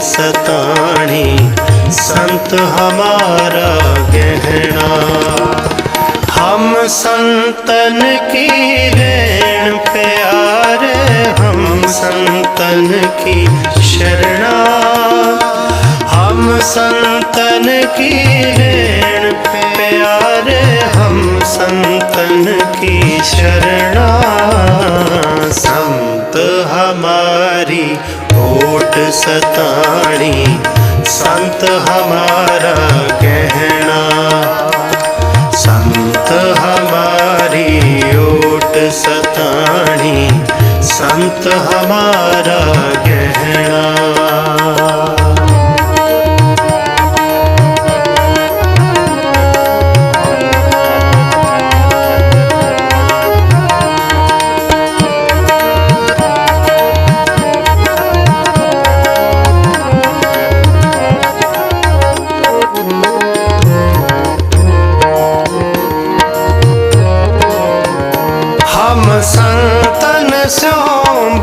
ਸਤਾਣੀ, ਸੰਤ ਹਮਾਰਾ ਗਹਿਣਾ। ਹਮ ਸੰਤਨ ਕੀ ਰੇਣ ਪਿਆਰ, ਹਮ ਸੰਤਨ ਕੀ ਸ਼ਰਣਾ। ਹਮ ਸੰਤਨ ਕੀ ਰੇਣ ਪਿਆਰ, ਹਮ ਸੰਤਨ ਕੀ ਸ਼ਰਣਾ। सताणी संत हमारा गहना संत हमारी ओट सताणी संत हमारा गहना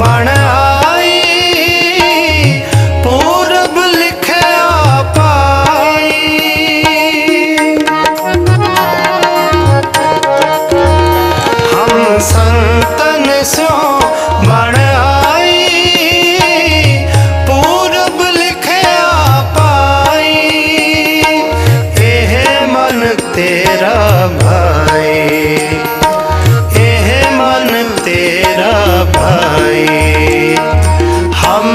ਬਣ ਆਈ, ਪੂਰਬ ਲਿਖਿਆ ਪਾਈ ਹਮ ਸੰਤਨ ਸੋ ਬਣ ਆਈ, ਪੂਰਬ ਲਿਖਿਆ ਪਾਈ ਇਹ ਮਨ ਤੇਰਾ ਭਾਈ।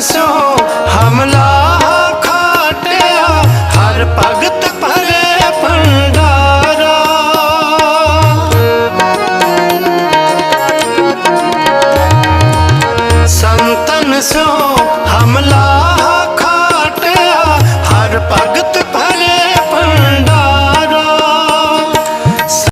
ਸੰਤਨ ਸੋ